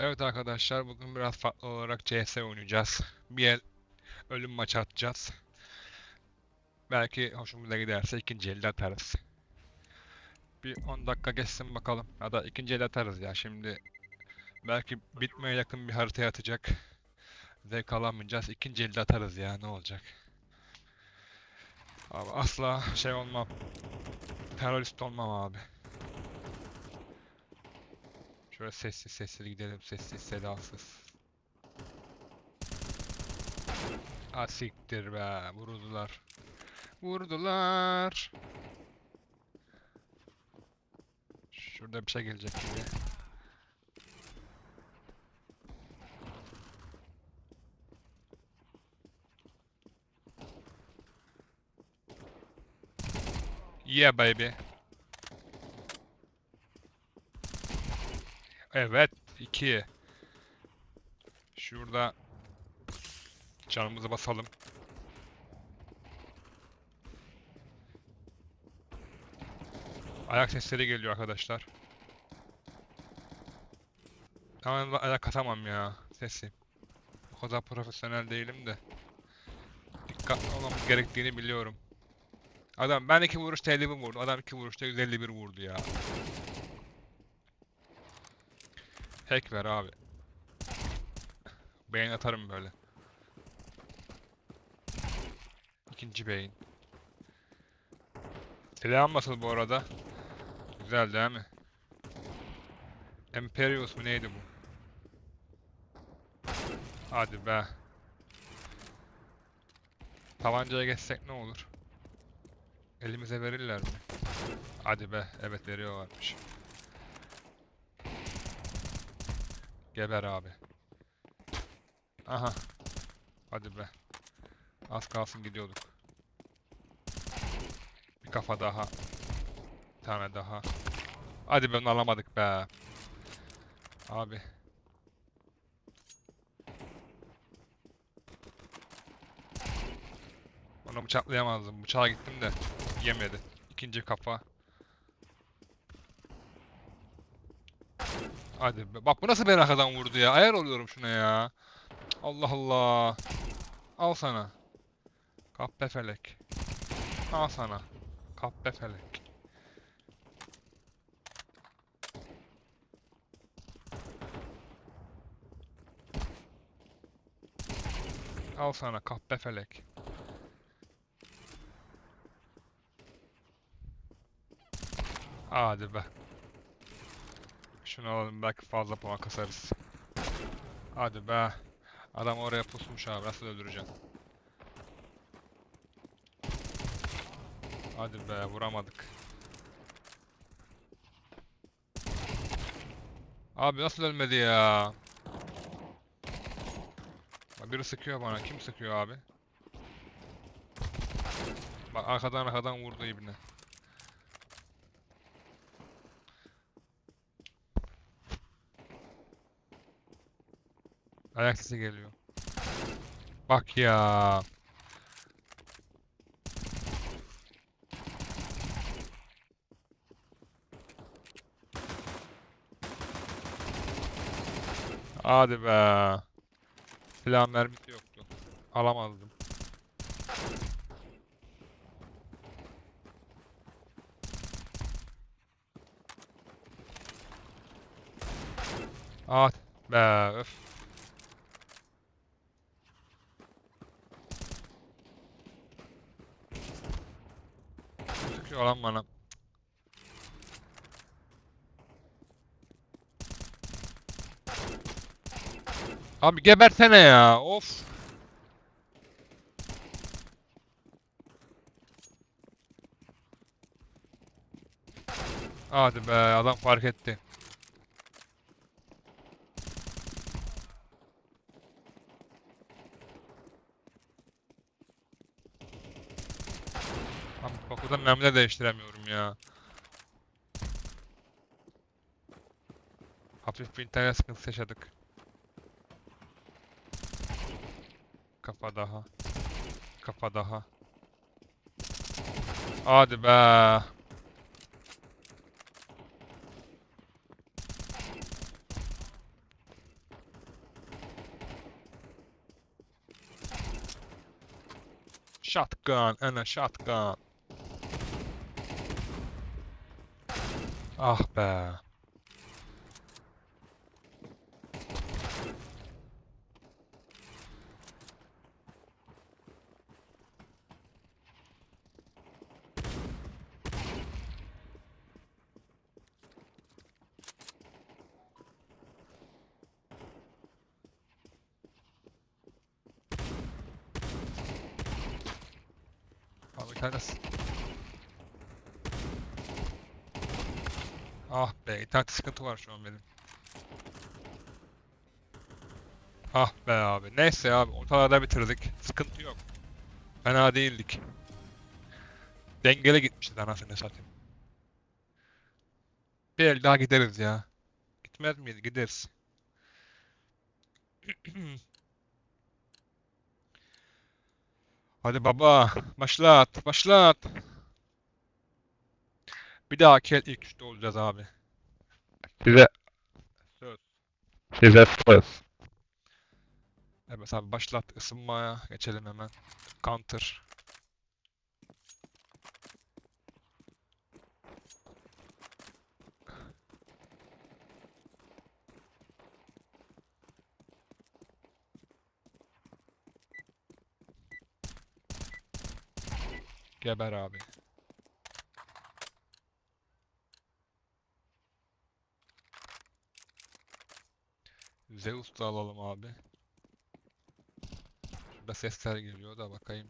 Evet arkadaşlar bugün biraz farklı olarak CS oynayacağız. Bir el ölüm maçı atacağız. Belki hoşumuza giderse ikinci elde atarız. Bir 10 dakika geçsin bakalım. Ya da ikinci elde atarız ya şimdi. Belki bitmeye yakın bir haritaya atacak. Zevk alamayacağız. İkinci elde atarız ya ne olacak. Abi asla şey olmam. Terörist olmam abi. Şöyle sessiz sessiz gidelim. Sessiz sedasız. Asiktir be. Vurdular. Vurdular. Şurada bir şey gelecek gibi. Yeah baby. Evet, 2. Şurada canımızı basalım. Ayak sesleri geliyor arkadaşlar. Ama ayak atamam ya sesi. O kadar profesyonel değilim de. Dikkatli olmamız gerektiğini biliyorum. Adam ben iki vuruşta 51 vurdu. Adam iki vuruşta 151 vurdu ya. Hack ver abi. Beyin atarım böyle. İkinci beyin. Silahım nasıl bu arada? Güzel değil mi? Imperius mu neydi bu? Hadi be. Tabancaya geçsek ne olur? Elimize verirler mi? Hadi be. Evet veriyorlarmış. Geber abi. Aha. Hadi be. Az kalsın gidiyorduk. Bir kafa daha. Bir tane daha. Hadi be alamadık be. Abi. Onu bıçaklayamazdım. Bıçağa gittim de yemedi. İkinci kafa. Hadi be. Bak bu nasıl beni arkadan vurdu ya. Ayar oluyorum şuna ya. Allah Allah. Al sana. Kahpe felek. Al sana. Kahpe felek. Al sana kahpe felek. Hadi be. Şunu alalım belki fazla puan kasarız. Hadi be. Adam oraya pusmuş abi nasıl öldüreceğim? Hadi be vuramadık. Abi nasıl ölmedi ya? Bak biri sıkıyor bana. Kim sıkıyor abi? Bak arkadan arkadan vurdu ibne. Ayak sesi geliyor. Bak ya. Hadi be. Silah mermisi yoktu. Alamazdım. Ah be öf. Sıkıyor lan bana. Abi gebersene ya. Of. Hadi be adam fark etti. Buradan mermi değiştiremiyorum ya. Hafif bir internet sıkıntısı yaşadık. Kafa daha. Kafa daha. Hadi be. Shotgun and a shotgun. Ah be. Abi bir tane s- Ah be, internet sıkıntı var şu an benim. Ah be abi. Neyse abi, ortalarda bitirdik. Sıkıntı yok. Fena değildik. Dengele gitmişiz anasını satayım. Bir el daha gideriz ya. Gitmez miyiz? Gideriz. Hadi baba, başlat, başlat. Bir dahaki el ilk üçte olacağız abi. Size söz. Size söz. Evet abi başlat ısınmaya geçelim hemen. Counter. Geber abi. Zeus da alalım abi. Şurada sesler geliyor da bakayım.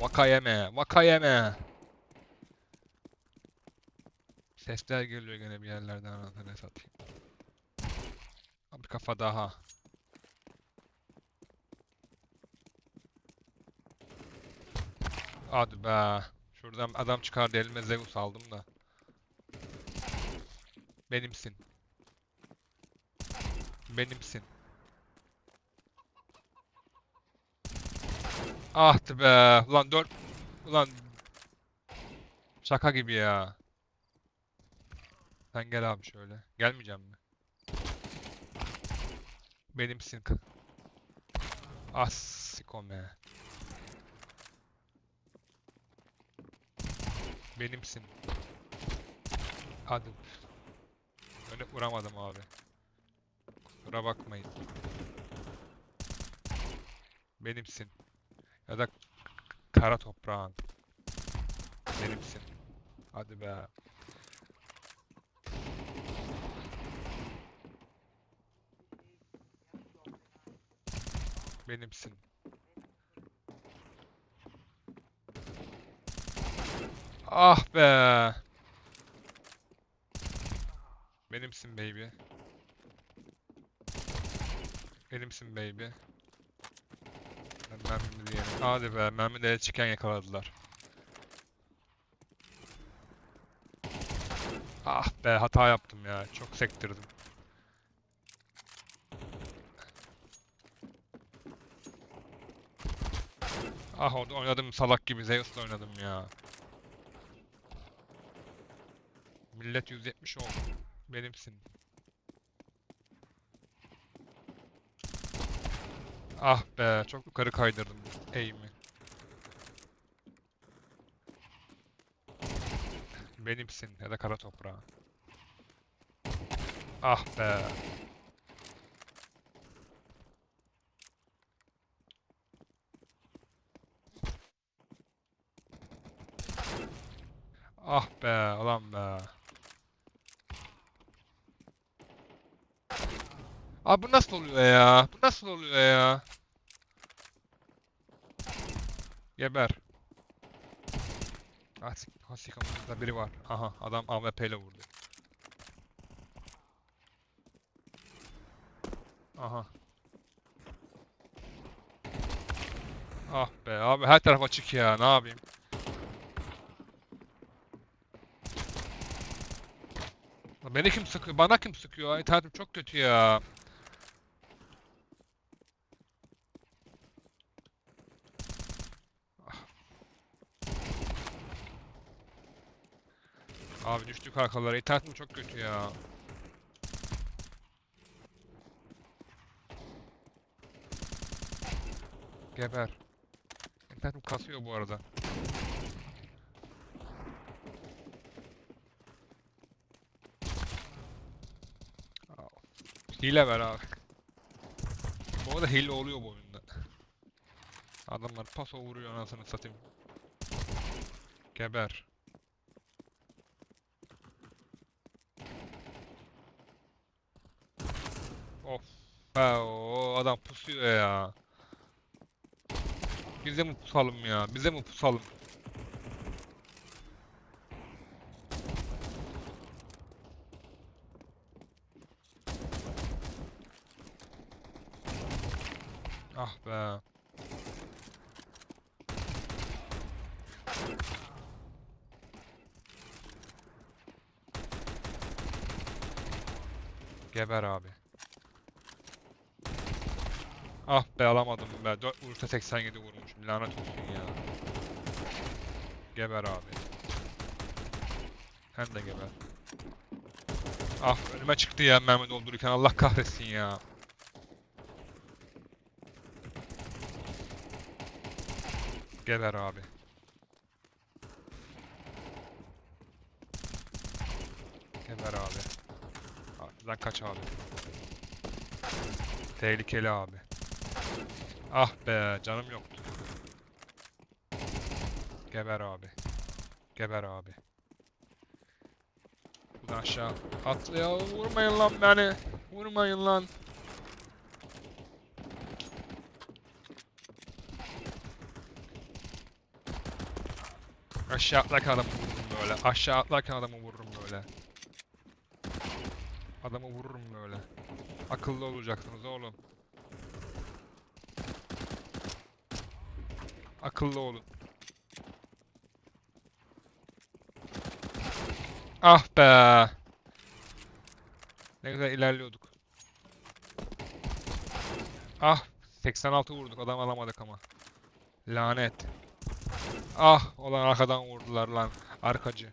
Vakayeme, vakayeme. Sesler geliyor gene bir yerlerden anasını satayım. Abi kafa daha. Hadi be. Şuradan adam çıkardı elime Zeus aldım da. Benimsin. Benimsin. Ah be. Ulan dört. Ulan. Şaka gibi ya. Sen gel abi şöyle. Gelmeyeceğim mi? Benimsin. Ah sikome. Benimsin. Hadi. Öyle vuramadım abi. Kusura bakmayın. Benimsin. Ya da kara toprağın. Benimsin. Hadi be. Benimsin. Ah be. Benimsin baby. Benimsin baby. Ben diyelim. Hadi be mermi de çıkan yakaladılar. Ah be hata yaptım ya. Çok sektirdim. Ah oynadım salak gibi Zeus'la oynadım ya. Millet 170 oldu. Benimsin. Ah be çok yukarı kaydırdım eğimi. Benimsin ya da kara toprağı. Ah be. Ah be ulan be. Abi bu nasıl oluyor ya? Bu nasıl oluyor ya? Geber. Ah sik- ah, sikamızda biri var. Aha adam AWP ile vurdu. Aha. Ah be abi her taraf açık ya ne yapayım? Beni kim sıkıyor? Bana kim sıkıyor? İnternetim çok kötü ya. Abi düştük arkalara. İnternetim çok kötü ya. Geber. internetim kasıyor bu arada. Hile ver abi. Bu arada hile oluyor bu oyunda. Adamlar paso vuruyor anasını satayım. Geber. Of. Ha, o adam pusuyor ya. Bize mi pusalım ya? Bize mi pusalım? Ah be. Geber abi. Ah be alamadım be. 4 vuruşta 87 vurmuşum. Lanet olsun ya. Geber abi. Sen de geber. Ah önüme çıktı ya mermi doldururken Allah kahretsin ya. Geber abi. Geber abi. Lan kaç abi. Tehlikeli abi. Ah be canım yoktu. Geber abi. Geber abi. Buradan aşağı atla ya vurmayın lan beni. Vurmayın lan. Aşağı atlarken adamı vururum böyle. Aşağı atlarken adamı vururum böyle. Adamı vururum böyle. Akıllı olacaksınız oğlum. Akıllı olun. Ah be. Ne güzel ilerliyorduk. Ah 86 vurduk adam alamadık ama. Lanet. Ah olan arkadan vurdular lan arkacı.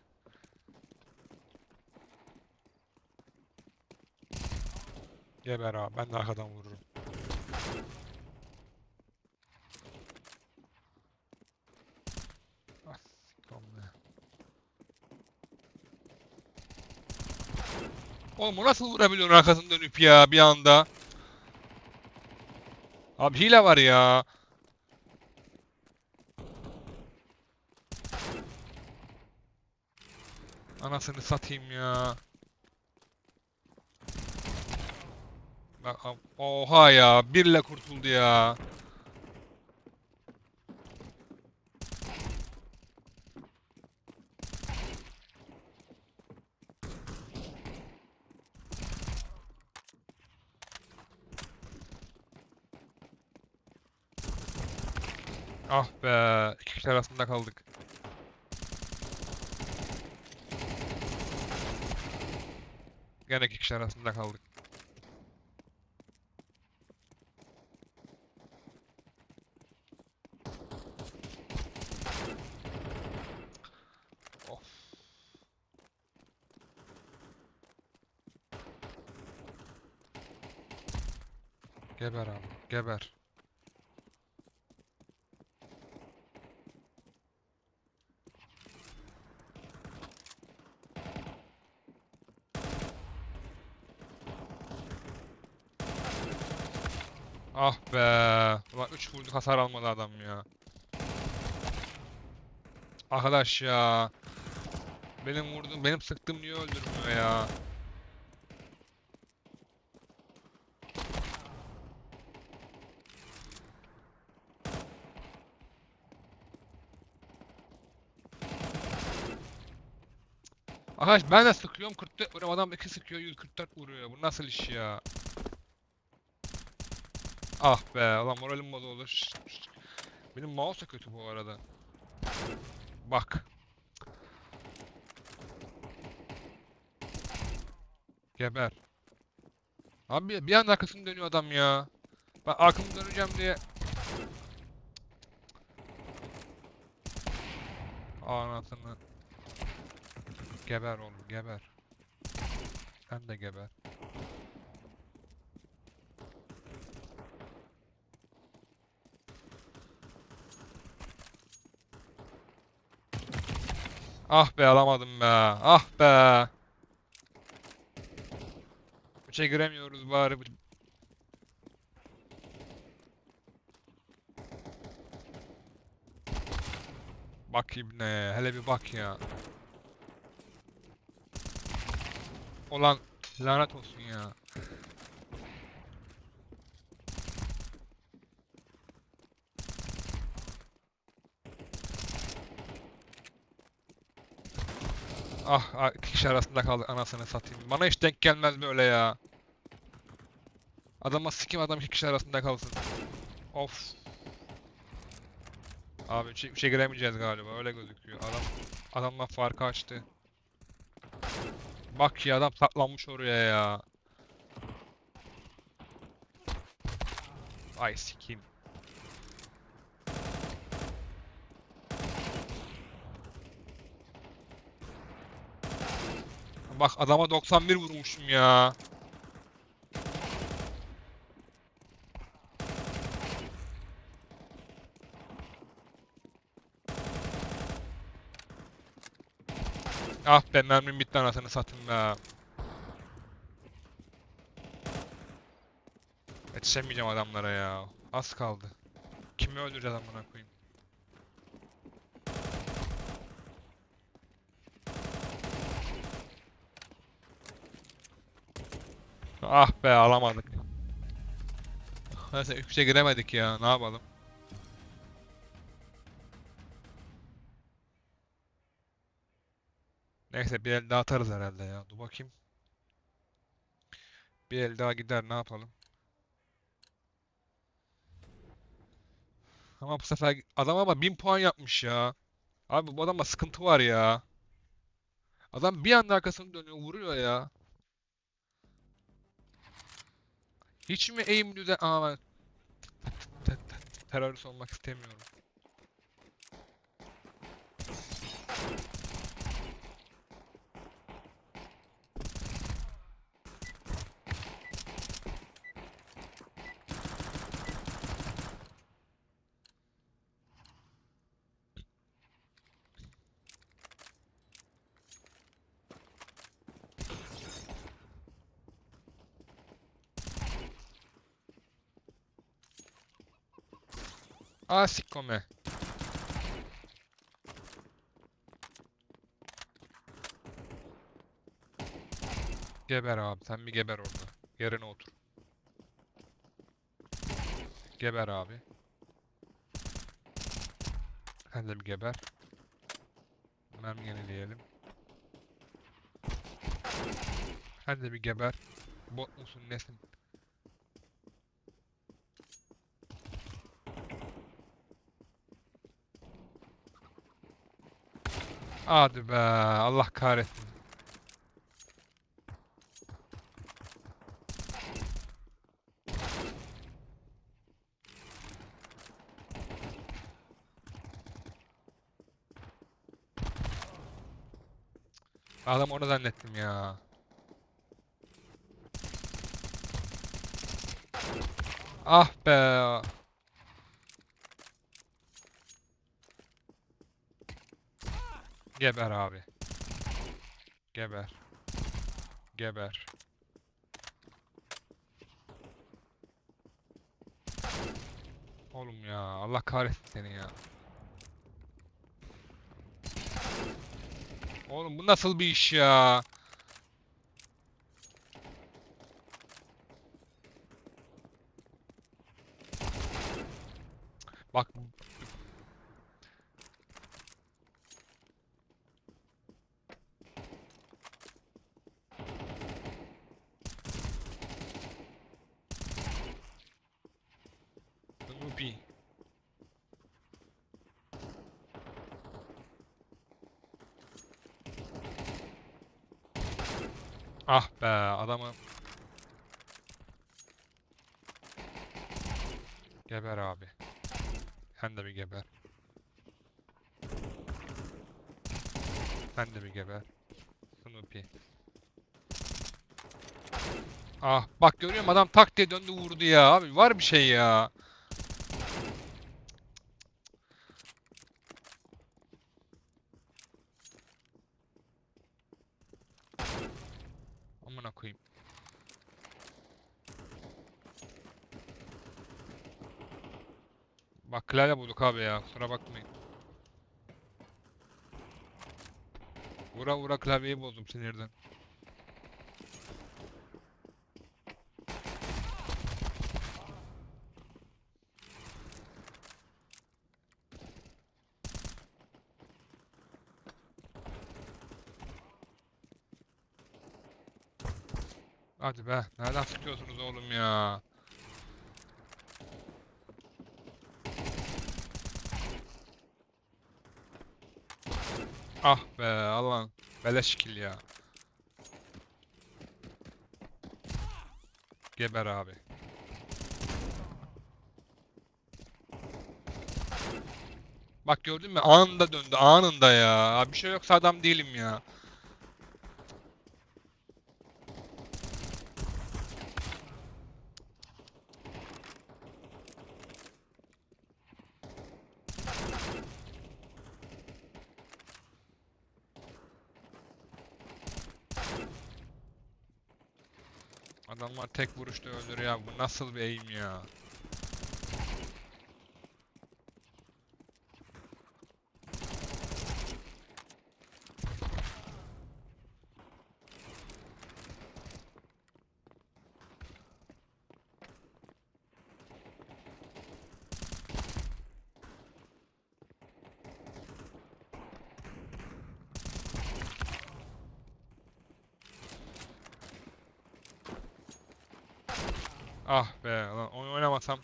Geber abi ben de arkadan vururum. Ah, siktir be. Oğlum o nasıl vurabiliyorsun arkasını dönüp ya bir anda? Abi hile var ya. Anasını satayım ya. Bak, oha ya, birle kurtuldu ya. Ah be, iki kişi arasında kaldık. Gene iki kişi arasında kaldık. Of. Geber abi, geber. Ah be. Ulan 3 vurduk hasar almadı adam ya. Arkadaş ya. Benim vurdum, benim sıktığım niye öldürmüyor ya? Arkadaş ben de sıkıyorum 44 vuruyorum adam 2 sıkıyor 144 vuruyor. Bu nasıl iş ya? Ah be ulan moralim bozuldu. Benim mouse kötü bu arada. Bak. Geber. Abi bir anda arkasını dönüyor adam ya. Ben arkamı döneceğim diye. Anasını. Geber oğlum geber. Sen de geber. Ah be alamadım be. Ah be. Üçe giremiyoruz bari. Bak ibne. Hele bir bak ya. Ulan lanet olsun ya. Ah, ah, iki kişi arasında kaldık anasını satayım. Bana hiç denk gelmez böyle ya. Adama sikim adam iki kişi arasında kalsın. Of. Abi üçe, üçe giremeyeceğiz galiba öyle gözüküyor. Adam adamla farkı açtı. Bak ya adam saklanmış oraya ya. Ay sikeyim. Bak adama 91 vurmuşum ya. Ah be mermim bitti anasını satayım be. Yetişemeyeceğim adamlara ya. Az kaldı. Kimi öldüreceğiz amına koyayım? Ah be alamadık. Neyse üçe giremedik ya. Ne yapalım? Neyse bir el daha atarız herhalde ya. Dur bakayım. Bir el daha gider ne yapalım? Ama bu sefer adam ama 1000 puan yapmış ya. Abi bu adamda sıkıntı var ya. Adam bir anda arkasını dönüyor vuruyor ya. Hiç mi aim düzen... Aa ben te- te- terörist olmak istemiyorum. Aa sikkome. Geber abi sen bir geber orada. Yerine otur. Geber abi. Sen de bir geber. Mermi yenileyelim. Sen de bir geber. Bot musun nesin? Hadi be Allah kahretsin. Adam onu zannettim ya. Ah be. Geber abi. Geber. Geber. Oğlum ya Allah kahretsin seni ya. Oğlum bu nasıl bir iş ya? Bak Snoopy. Ah be adamı. Geber abi. Sen de bir geber. Sen de bir geber. Snoopy. Ah bak görüyor musun adam tak diye döndü vurdu ya abi var bir şey ya. Bak klavye bulduk abi ya. Kusura bakmayın. Vura vura klavyeyi bozdum sinirden. Hadi be. Nereden sıkıyorsunuz oğlum ya? Ah be Allah'ım. Beleş kill ya. Geber abi. Bak gördün mü? Anında döndü. Anında ya. Bir şey yoksa adam değilim ya. Adamlar tek vuruşta öldürüyor ya. Bu nasıl bir aim ya? Ah be lan oyun oynamasam.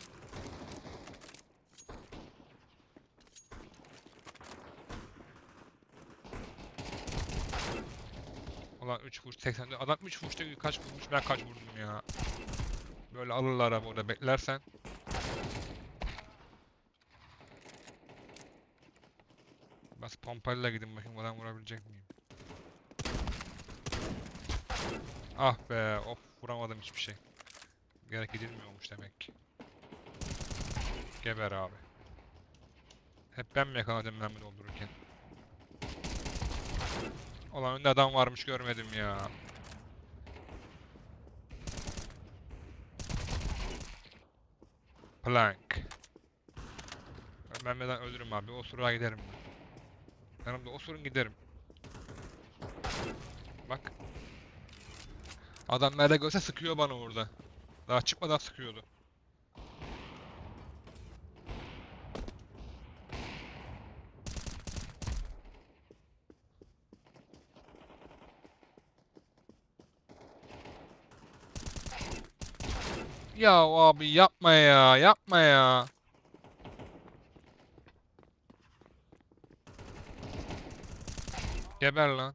Ulan 3 vuruş 84. Adam 3 vuruşta kaç vurmuş ben kaç vurdum ya. Böyle alırlar abi orada beklersen. Bas pompayla gidin bakayım adam vurabilecek miyim? Ah be of vuramadım hiçbir şey. Gerek edilmiyormuş demek ki. Geber abi. Hep ben mi yakaladım ben mi doldururken? Ulan önde adam varmış görmedim ya. Plank. Ben neden ölürüm abi. O sıraya giderim. Yanımda osurun giderim. Bak. Adam nerede görse sıkıyor bana orada. Daha çıkmadan sıkıyordu. Ya abi yapma ya, yapma ya. Geber lan.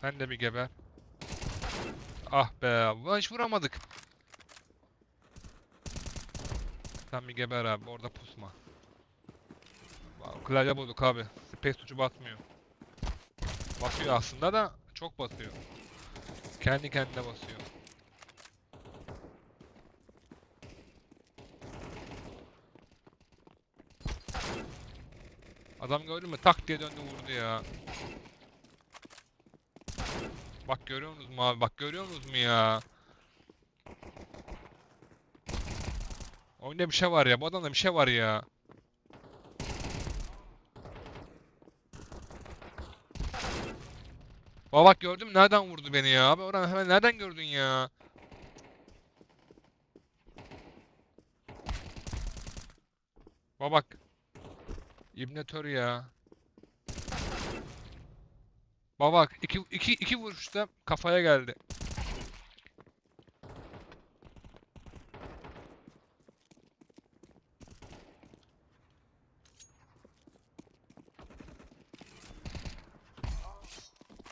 Sen de bir geber. Ah be, ulan hiç vuramadık. Sen bir geber abi, orada pusma. Klavye bulduk abi. Space tuşu basmıyor. Basıyor aslında da çok basıyor. Kendi kendine basıyor. Adam gördün mü? Tak diye döndü vurdu ya. Bak görüyorsunuz mu abi? Bak görüyorsunuz mu ya? Oyunda bir şey var ya. Bu adamda bir şey var ya. Baba bak gördün mü? Nereden vurdu beni ya? Abi oradan hemen nereden gördün ya? Baba bak. İbnetör ya. Baba bak iki, iki, iki vuruşta kafaya geldi.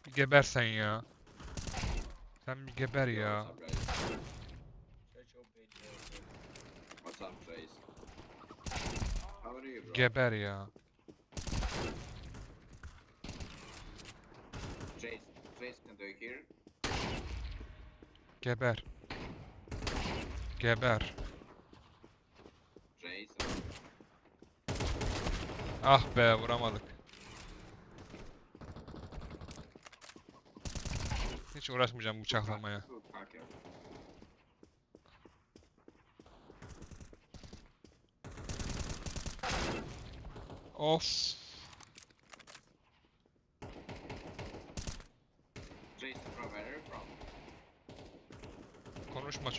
Bir geber sen ya. Sen bir geber ya. Geber ya. Trace, Trace, can do hear? Geber. Geber. Trace, Ah be vuramadık. Hiç uğraşmayacağım bıçaklamaya. Of.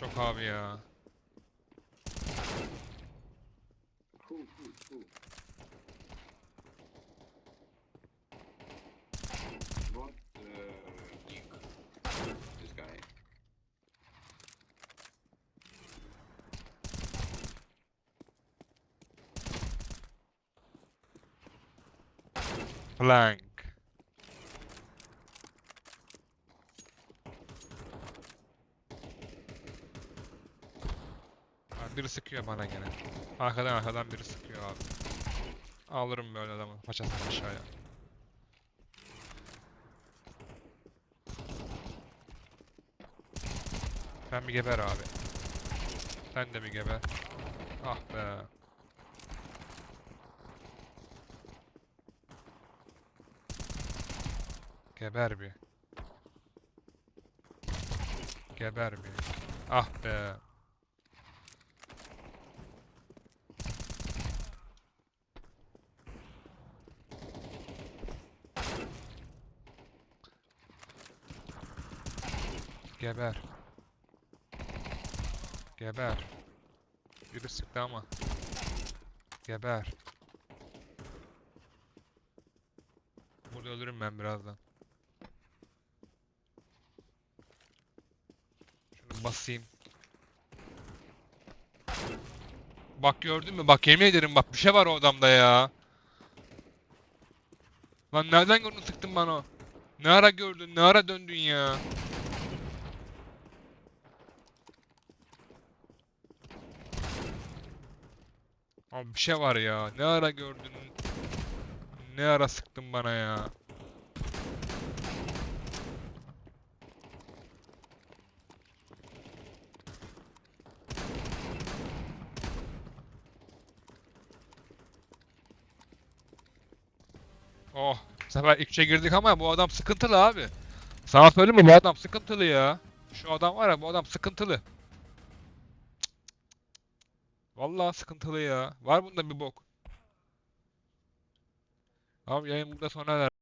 Çok abi ya. What uh. This guy. Plank. Bana gene. Arkadan arkadan biri sıkıyor abi. Alırım böyle adamı paçasını aşağıya. Sen bir geber abi. Sen de bir geber. Ah be. Geber bir. Geber bir. Ah be. Geber. Geber. Biri sıktı ama. Geber. Burada ölürüm ben birazdan. Şunu basayım. Bak gördün mü? Bak yemin ederim bak bir şey var o adamda ya. Lan nereden gördün sıktın bana? Ne ara gördün? Ne ara döndün ya? Abi bir şey var ya. Ne ara gördün? Ne ara sıktın bana ya? Oh, bu sefer ilk üçe girdik ama bu adam sıkıntılı abi. Sana söyleyeyim mi bu adam sıkıntılı ya. Şu adam var ya bu adam sıkıntılı. Vallahi sıkıntılı ya. Var bunda bir bok. Abi yayın burada sona er.